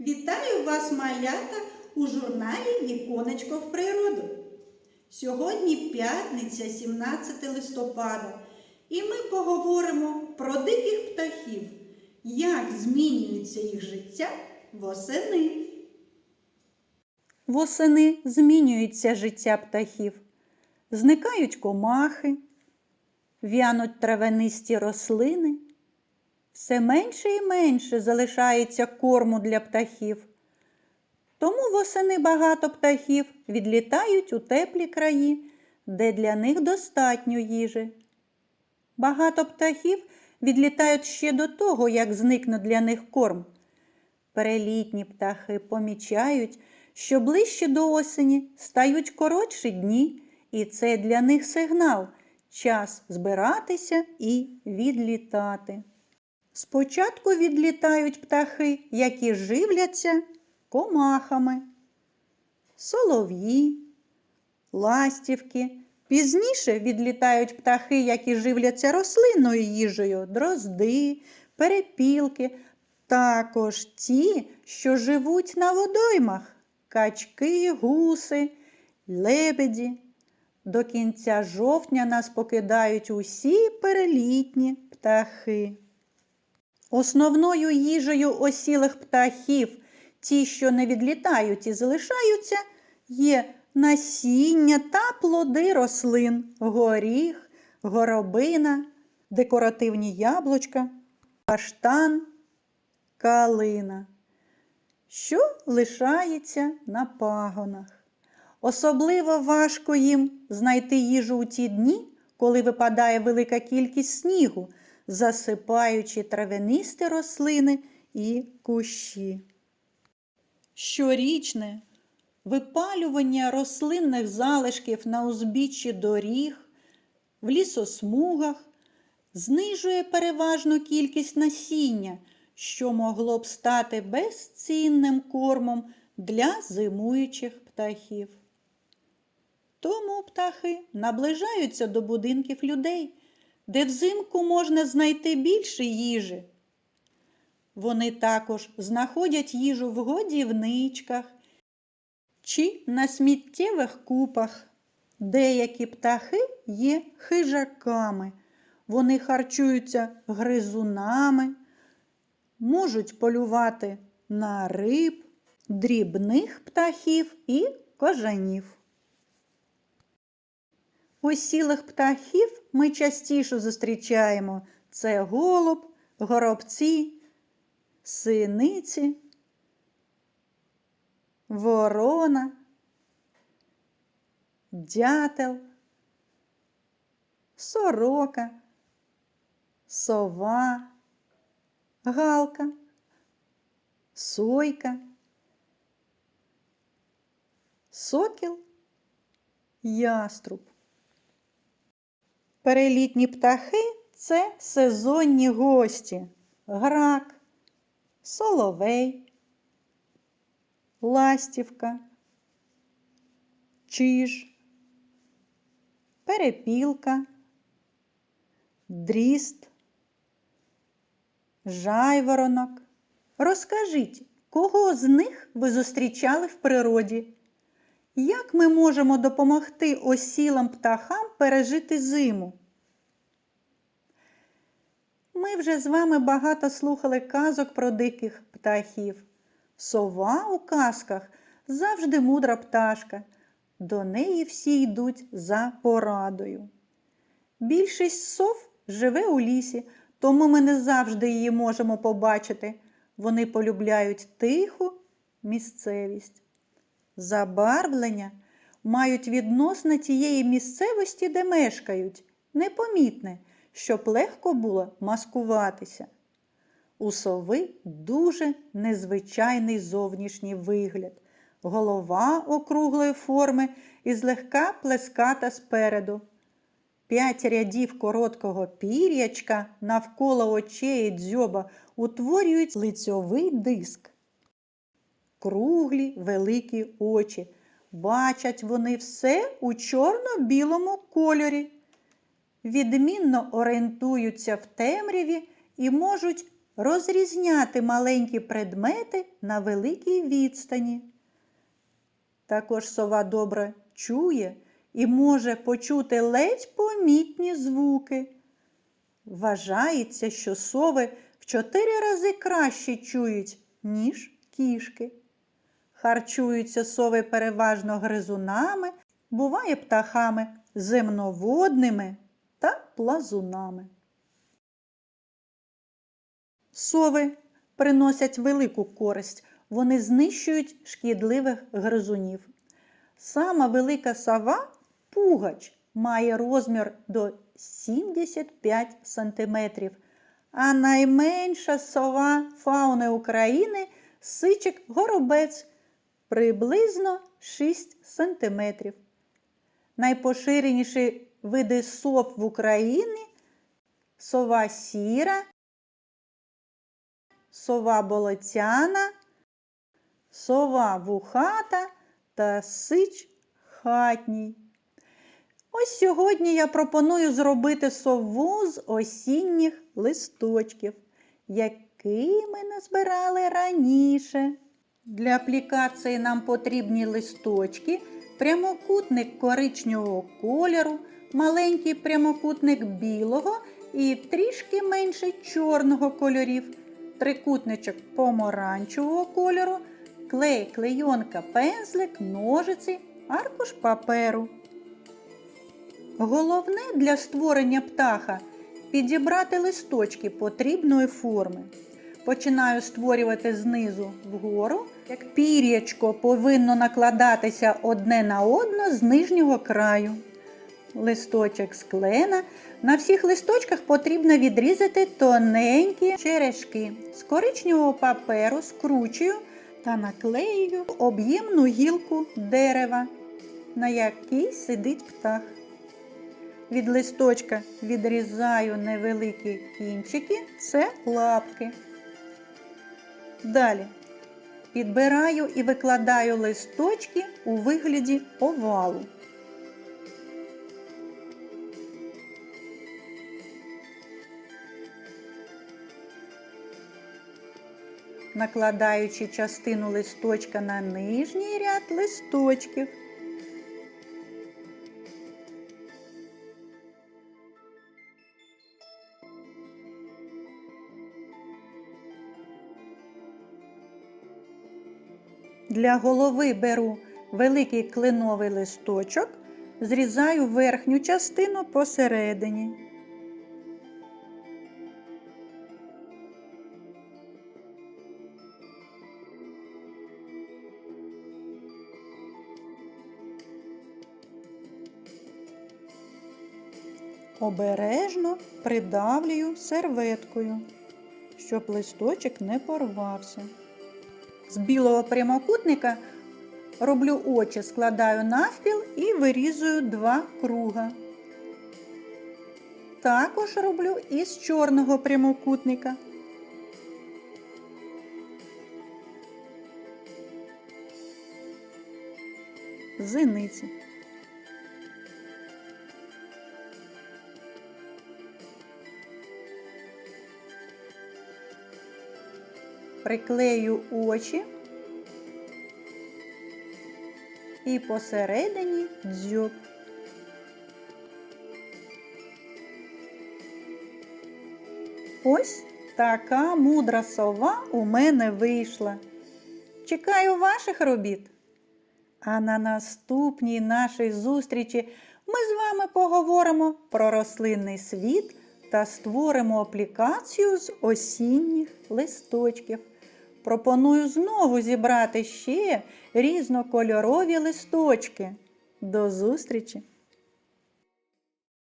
Вітаю вас, малята, у журналі Віконечко в природу. Сьогодні п'ятниця, 17 листопада, і ми поговоримо про диких птахів, як змінюється їх життя восени. Восени змінюється життя птахів. Зникають комахи, в'януть травянисті рослини. Все менше і менше залишається корму для птахів. Тому восени багато птахів відлітають у теплі краї, де для них достатньо їжі. Багато птахів відлітають ще до того, як зникне для них корм. Перелітні птахи помічають, що ближче до осені стають коротші дні, і це для них сигнал час збиратися і відлітати. Спочатку відлітають птахи, які живляться комахами, солов'ї, ластівки. Пізніше відлітають птахи, які живляться рослинною їжею, дрозди, перепілки, також ті, що живуть на водоймах, качки, гуси, лебеді. До кінця жовтня нас покидають усі перелітні птахи. Основною їжею осілих птахів, ті, що не відлітають і залишаються, є насіння та плоди рослин, горіх, горобина, декоративні яблучка, каштан, калина, що лишається на пагонах. Особливо важко їм знайти їжу у ті дні, коли випадає велика кількість снігу, засипаючи травянисті рослини і кущі. Щорічне випалювання рослинних залишків на узбіччі доріг, в лісосмугах знижує переважну кількість насіння, що могло б стати безцінним кормом для зимуючих птахів. Тому птахи наближаються до будинків людей, де взимку можна знайти більше їжі. Вони також знаходять їжу в годівничках чи на сміттєвих купах. Деякі птахи є хижаками. Вони харчуються гризунами, можуть полювати на риб, дрібних птахів і кожанів. Осілих птахів ми частіше зустрічаємо це голуб, горобці, синиці, ворона, дятел, сорока, сова, галка, сойка, сокіл, яструб. Перелітні птахи це сезонні гості. Грак, соловей, ластівка, чиж, перепілка, дріст, жайворонок. Розкажіть, кого з них ви зустрічали в природі? Як ми можемо допомогти осілим птахам пережити зиму? Ми вже з вами багато слухали казок про диких птахів. Сова у казках завжди мудра пташка. До неї всі йдуть за порадою. Більшість сов живе у лісі, тому ми не завжди її можемо побачити. Вони полюбляють тиху місцевість. Забарвлення мають відносно тієї місцевості, де мешкають, непомітне, щоб легко було маскуватися. У сови дуже незвичайний зовнішній вигляд. Голова округлої форми і злегка плеската спереду. П'ять рядів короткого пір'ячка навколо очей дзьоба утворюють лицьовий диск круглі великі очі. Бачать вони все у чорно-білому кольорі. Відмінно орієнтуються в темряві і можуть розрізняти маленькі предмети на великій відстані. Також сова добре чує і може почути ледь помітні звуки. Вважається, що сови в чотири рази краще чують, ніж кішки. Харчуються сови переважно гризунами, буває птахами земноводними та плазунами. Сови приносять велику користь, вони знищують шкідливих гризунів. Сама велика сова пугач має розмір до 75 см, а найменша сова фауни України сичик горобець приблизно 6 см. Найпоширеніші види сов в Україні сова сіра, сова болотяна, сова вухата та сич хатній. Ось сьогодні я пропоную зробити сову з осінніх листочків, які ми назбирали раніше. Для аплікації нам потрібні листочки, прямокутник коричневого кольору, маленький прямокутник білого і трішки менше чорного кольорів, трикутничок помаранчевого кольору, клей, клейонка, пензлик, ножиці, аркуш паперу. Головне для створення птаха підібрати листочки потрібної форми. Починаю створювати знизу вгору. Як пір'ячко повинно накладатися одне на одне з нижнього краю. Листочок склена. На всіх листочках потрібно відрізати тоненькі черешки. З коричневого паперу скручую та наклеюю об'ємну гілку дерева, на якій сидить птах. Від листочка відрізаю невеликі кінчики, це лапки. Далі підбираю і викладаю листочки у вигляді овалу. Накладаючи частину листочка на нижній ряд листочків. Для голови беру великий кленовий листочок, зрізаю верхню частину посередині. Обережно придавлюю серветкою, щоб листочок не порвався. З білого прямокутника роблю очі, складаю навпіл і вирізую два круга. Також роблю із чорного прямокутника. Зениці. Приклею очі і посередині дзьоб. Ось така мудра сова у мене вийшла. Чекаю ваших робіт. А на наступній нашій зустрічі ми з вами поговоримо про рослинний світ та створимо аплікацію з осінніх листочків. Пропоную знову зібрати ще різнокольорові листочки. До зустрічі!